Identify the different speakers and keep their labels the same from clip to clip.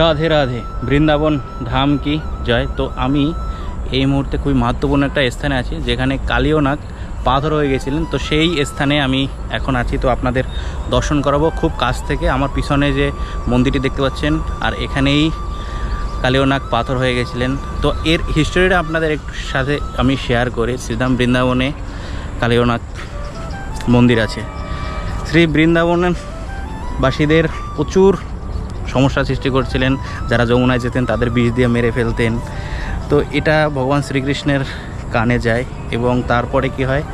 Speaker 1: রাধে রাধে। বৃন্দাবন ধাম কি? জয়। তো আমি এই মুহূর্তে খুবই মহত্বপূর্ণ একটা স্থানে আছি, যেখানে কালীয়নাগ পাথর হয়ে গেছিলেন। তো সেই স্থানে আমি এখন আছি। তো আপনাদের দর্শন করাবো খুব কাছ থেকে। আমার পিছনে যে মন্দিরটি দেখতে পাচ্ছেন, আর এখানেই কালীয়নাগ পাথর হয়ে গেছিলেন। তো এর হিস্টোরিটা আপনাদের একটু সাথে আমি শেয়ার করি। শ্রীধাম বৃন্দাবনে কালীয়নাগ মন্দির আছে। শ্রী বৃন্দাবনের বাসীদের প্রচুর সমস্যা সৃষ্টি করছিলেন। যারা যমুনায় যেতেন, তাদের বিষ দিয়ে মেরে ফেলতেন। তো এটা ভগবান শ্রীকৃষ্ণের কানে যায় এবং তারপরে কি হয়?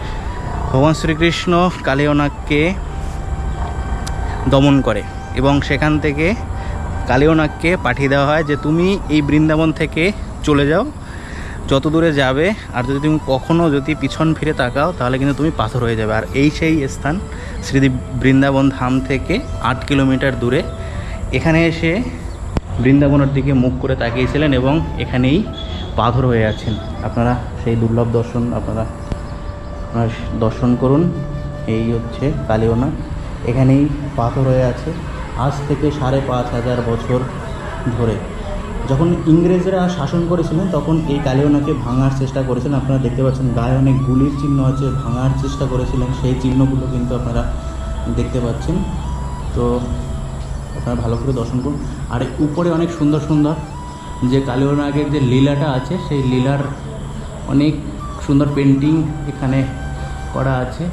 Speaker 1: ভগবান শ্রীকৃষ্ণ কালীয়নাগকে দমন করে এবং সেখান থেকে কালীয়নাগকে পাঠিয়ে দেওয়া হয় যে, তুমি এই বৃন্দাবন থেকে চলে যাও যত দূরে যাবে, আর যদি তুমি কখনও যদি পিছন ফিরে তাকাও, তাহলে কিন্তু তুমি পাথর হয়ে যাবে। আর এই সেই স্থান শ্রী বৃন্দাবন ধাম থেকে আট কিলোমিটার দূরে। এখানে এসে বৃন্দাবনের দিকে মুখ করে তাকিয়েছিলেন এবং এখানেই পাথর হয়ে আছেন। আপনারা সেই দুর্লভ দর্শন, আপনারা দর্শন করুন। এই হচ্ছে কালীয়না এখানেই পাথর হয়ে আছে। আজ থেকে সাড়ে পাঁচ হাজার বছর ধরে। যখন ইংরেজরা শাসন করেছিলেন, তখন এই কালীয়নাকে ভাঙার চেষ্টা করেছিলেন। আপনারা দেখতে পাচ্ছেন, গায়ে অনেক গুলির চিহ্ন আছে, ভাঙার চেষ্টা করেছিলেন। সেই চিহ্নগুলো কিন্তু আপনারা দেখতে পাচ্ছেন। তো আপনারা ভালো করে দর্শন করুন। আর উপরে অনেক সুন্দর সুন্দর যে কালীয়নাগের যে লীলাটা আছে, সেই লীলার অনেক সুন্দর পেন্টিং এখানে করা আছে।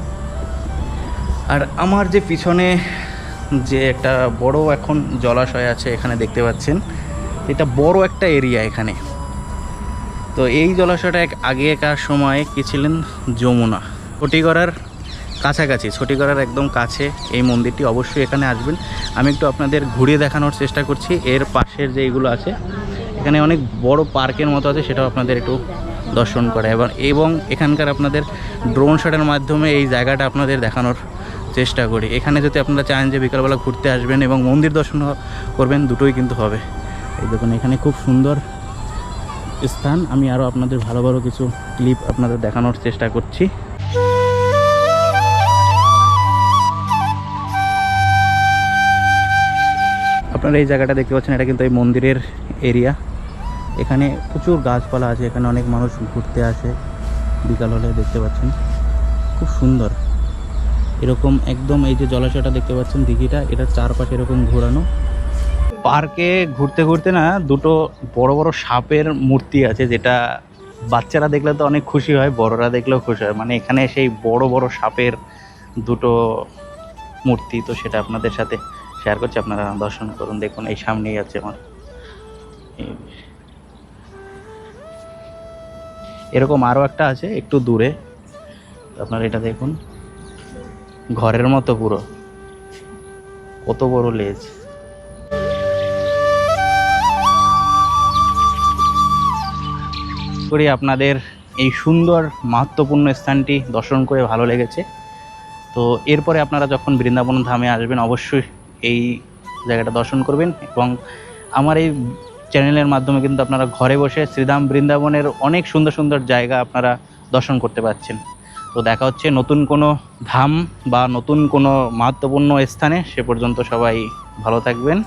Speaker 1: আর আমার যে পিছনে যে একটা বড় এখন জলাশয় আছে, এখানে দেখতে পাচ্ছেন এটা বড় একটা এরিয়া এখানে। তো এই জলাশয়টা এক আগেকার সময় কী ছিলেন? যমুনা। ছটিগড়ার কাছাকাছি, ছটিগড়ার একদম কাছে এই মন্দিরটি অবশ্যই এখানে আসবেন। আমি একটু আপনাদের ঘুরিয়ে দেখানোর চেষ্টা করছি। এর পাশের যে এইগুলো আছে, এখানে অনেক বড় পার্কের মতো আছে, সেটাও আপনাদের একটু দর্শন করে। এবং এবং এখানকার আপনাদের ড্রোন শটের মাধ্যমে এই জায়গাটা আপনাদের দেখানোর চেষ্টা করি। এখানে যদি আপনারা চান যে বিকালবেলা ঘুরতে আসবেন এবং মন্দির দর্শন করবেন, দুটোই কিন্তু হবে। এই দেখুন, এখানে খুব সুন্দর স্থান। আমি আরও আপনাদের ভালো ভালো কিছু ক্লিপ আপনাদের দেখানোর চেষ্টা করছি। আপনারা এই জায়গাটা দেখতে পাচ্ছেন, এটা কিন্তু এই মন্দিরের এরিয়া এখানে প্রচুর গাছপালা আছে, এখানে অনেক মানুষ ঘুরতে আসে, বিকাল হলে দেখতে পাচ্ছেন। খুব সুন্দর। এরকম একদম এই যে জলাশয়টা দেখতে পাচ্ছেন দিঘিটা, এটার চারপাশে এরকম ঘোরানো। পার্কে ঘুরতে ঘুরতে না দুটো বড় বড় সাপের মূর্তি আছে যেটা বাচ্চারা দেখলে তো অনেক খুশি হয়, বড়রা দেখলেও খুশি হয়। মানে এখানে সেই বড় বড় সাপের দুটো মূর্তি, তো সেটা আপনাদের সাথে শেয়ার করছি। আপনারা দর্শন করুন, দেখুন, এই সামনেই আছে আমার। এরকম আরও একটা আছে, একটু দূরে। আপনারা এটা দেখুন। ঘরের মতো পুরো। কত বড় লেজ। করি আপনাদের এই সুন্দর, মাহাত্মপূর্ণ স্থানটি দর্শন করে ভালো লেগেছে। তো এরপরে আপনারা যখন বৃন্দাবন ধামে আসবেন, অবশ্যই এই জায়গাটা দর্শন করবেন এবং আমার এই চ্যানেলের মাধ্যমে কিন্তু আপনারা ঘরে বসে শ্রীধাম বৃন্দাবনের অনেক সুন্দর সুন্দর জায়গা আপনারা দর্শন করতে পারছেন। তো দেখা হচ্ছে নতুন কোনো ধাম বা নতুন কোনো মাহাত্মপূর্ণ স্থানে। সে পর্যন্ত সবাই ভালো থাকবেন।